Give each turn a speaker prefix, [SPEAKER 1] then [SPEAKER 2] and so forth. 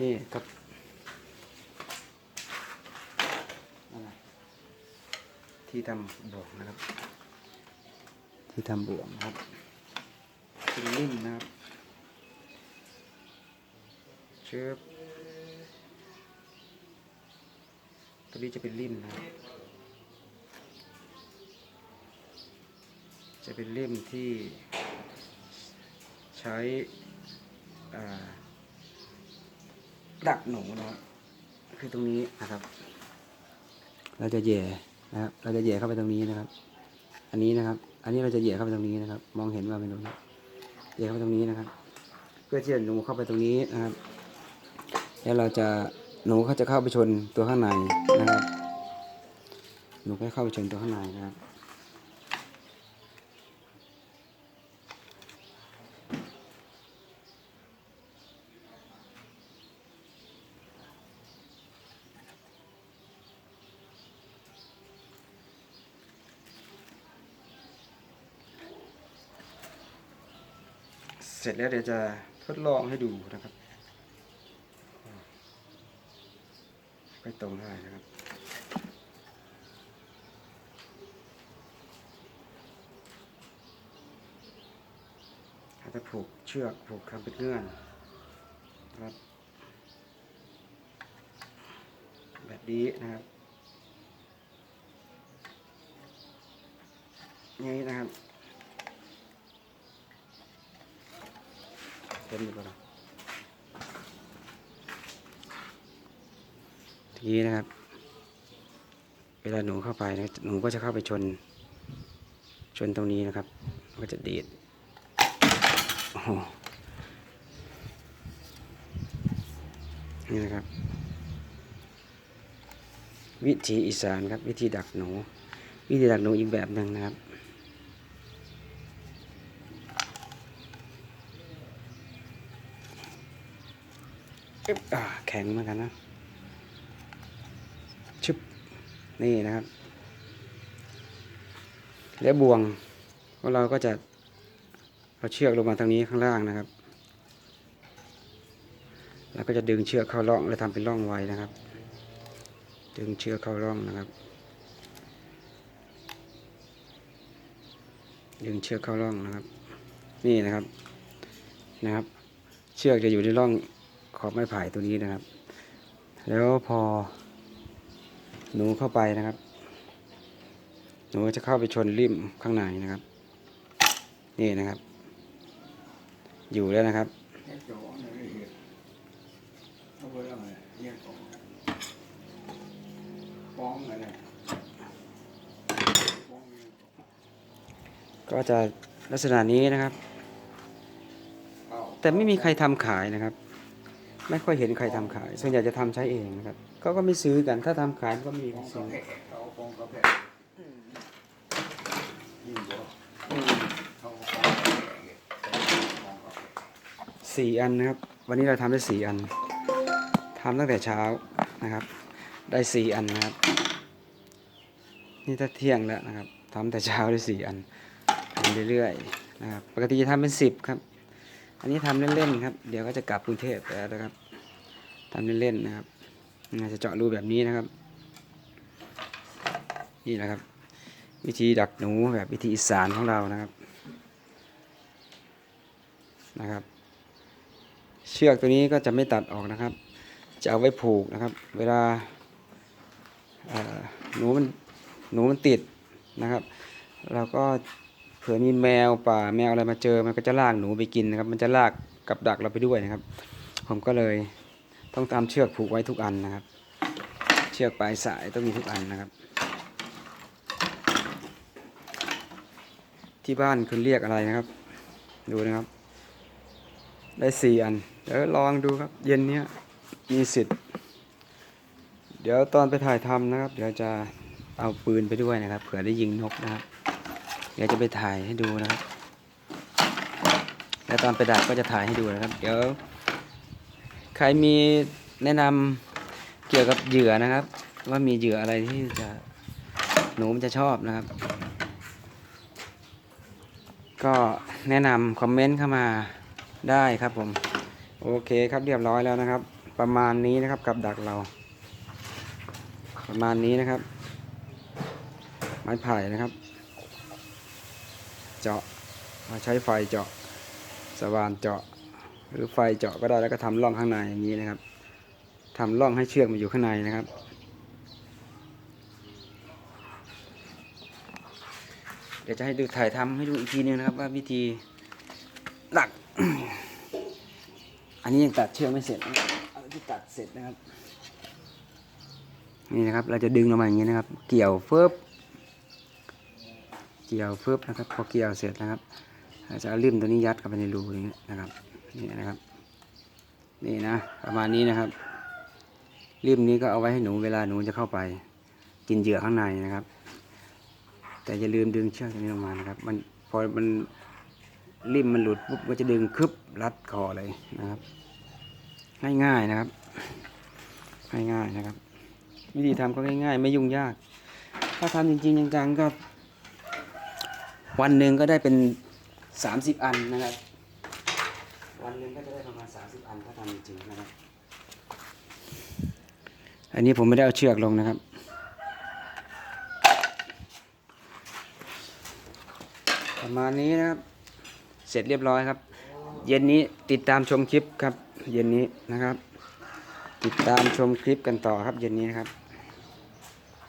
[SPEAKER 1] นี่ครับที่ทำบ่วงนะครับ ที่ทำบ่วงนะครับเป็นลิ่มนะครับเชือบตัวนี้จะเป็นลิ่มนะจะเป็นเล่มที่ใช้อ่า ดักหนูนะครับคือตรงนี้นะครับ เราจะแหย่นะครับ เราจะแหย่เข้าไปตรงนี้นะครับ อันนี้นะครับ อันนี้เราจะแหย่เข้าไปตรงนี้นะครับ มองเห็นว่าเป็นตรงนี้แหย่เข้าไปตรงนี้นะครับ เพื่อที่จะหนูเข้าไปตรงนี้นะครับ แล้วเราจะหนูเขาจะเข้าไปชนตัวข้างในนะครับ หนูก็เข้าไปชนตัวข้างในนะครับ ร็จแล้วเดี๋ยวจะทดลองให้ดูนะครับ ไปตรงได้นะครับอาจจะผูกเชือกผูกทำเป็นเงื่อนนะครับ แบบนี้นะครับนี้นะครับ เต็มอยู่ก่อนทีนี้นะครับ เวลาหนูเข้าไปนะหนูก็จะเข้าไปชน ชนตรงนี้นะครับ ก็จะดีดโอ้โหนี่นะครับ วิธีอีสานครับ วิธีดักหนู วิธีดักหนูอีกแบบหนึ่งนะครับ อึ๊บอ่าแข็งเหมือนกันนะชึบนี่นะครับ แล้วบ่วงของเราก็จะเอาเชือกลงมาทางนี้ข้างล่างนะครับ แล้วก็จะดึงเชือกเข้าร่องแล้วทำเป็นร่องไว้นะครับ ดึงเชือกเข้าร่องนะครับ ดึงเชือกเข้าร่องนะครับ นี่นะครับนะครับ เชือกจะอยู่ในร่อง ขอบไม้ไผ่ตัวนี้นะครับ แล้วพอ หนูเข้าไปนะครับ หนูจะเข้าไปชนริมข้างในนะครับ นี่นะครับ อยู่แล้วนะครับก็จะลักษณะนี้นะครับ แต่ไม่มีใครทำขายนะครับ ไม่ค่อยเห็นใครทำขาย ส่วนใหญ่จะทำใช้เองนะครับเขาก็ไม่ซื้อกัน ถ้าทำขายก็ไม่มีใครซื้อสี่อันนะครับ วันนี้เราทำได้สี่อันทำตั้งแต่เช้านะครับ ได้สี่อันนะครับ นี่ถ้าเที่ยงแล้วนะครับทำแต่เช้าได้สี่อันทำเรื่อยๆนะครับ ปกติจะทำเป็นสิบครับ อันนี้ทำเล่นๆครับ เดี๋ยวก็จะกลับกรุงเทพแล้วนะครับทำเล่นๆนะครับอาจจะเจาะรูแบบนี้นะครับ นี่นะครับ วิธีดักหนูแบบวิธีอีสานของเรานะครับนะครับ เชือกตัวนี้ก็จะไม่ตัดออกนะครับ จะเอาไว้ผูกนะครับ เวลาหนูมันหนูมันติดนะครับ เราก็ ผื่อมีแมวป่าแมวอะไรมาเจอมันก็จะลากหนูไปกินนะครับ มันจะลากกับดักเราไปด้วยนะครับ ผมก็เลยต้องตามเชือกผูกไว้ทุกอันนะครับ เชือกปลายสายต้องมีทุกอันนะครับ ที่บ้านคุณเรียกอะไรนะครับ ดูนะครับ ได้สี่อันเดี๋ยวลองดูครับ เย็นเนี้ยมีสิทธิ์ เดี๋ยวตอนไปถ่ายทำนะครับ เดี๋ยวจะเอาปืนไปด้วยนะครับ เผื่อได้ยิงนกนะครับ เดี๋ยวจะไปถ่ายให้ดูนะครับ แล้วตอนไปดักก็จะถ่ายให้ดูนะครับ เดี๋ยวใครมีแนะนำเกี่ยวกับเหยื่อนะครับ ว่ามีเหยื่ออะไรที่จะหนูมันจะชอบนะครับ ก็แนะนำคอมเมนต์เข้ามาได้ครับผม โอเคครับเรียบร้อยแล้วนะครับ ประมาณนี้นะครับกับดักเรา ประมาณนี้นะครับ ไม้ไผ่นะครับ เจาะมาใช้ไฟเจาะสว่านเจาะ หรือไฟเจาะก็ได้แล้วก็ทำร่องข้างในอย่างนี้นะครับทำร่องให้เชือกมาอยู่ข้างในนะครับ เดี๋ยวจะให้ดูถ่ายทำให้ดูอีกทีนึงนะครับว่าวิธีหลัก อันนี้ยังตัดเชือกไม่เสร็จนะครับเอาที่ตัดเสร็จนะครับ นี่นะครับเราจะดึงลงมาอย่างนี้นะครับ เกี่ยวเฟิบ เกี่ยวเฟิบนะครับ พอเกี่ยวเสร็จนะครับเราจะเอาริมตัวนี้ยัดเข้าไปในรูอย่างนี้นะครับนี่นะครับนี่นะประมาณนี้นะครับริมนี้ก็เอาไว้ให้หนูเวลาหนูจะเข้าไป กินเหยื่อข้างในนะครับ แต่อย่าลืมดึงเชือกตัวนี้ลงมานะครับ มันพอมันริมมันหลุดปุ๊บก็จะดึงคึบรัดคอเลยนะครับ ง่ายๆนะครับ ง่ายๆนะครับ วิธีทำก็ง่ายๆ ไม่ยุ่งยาก ถ้าทำจริงๆจังๆก็ วันหนึ่งก็ได้เป็นสามสิบอันนะครับ วันหนึ่งก็จะได้ประมาณสามสิบอันถ้าทำจริงนะครับ อันนี้ผมไม่ได้เอาเชือกลงนะครับ ประมาณนี้นะครับ เสร็จเรียบร้อยครับ เย็นนี้ติดตามชมคลิปครับ เย็นนี้นะครับ ติดตามชมคลิปกันต่อครับ เย็นนี้นะครับ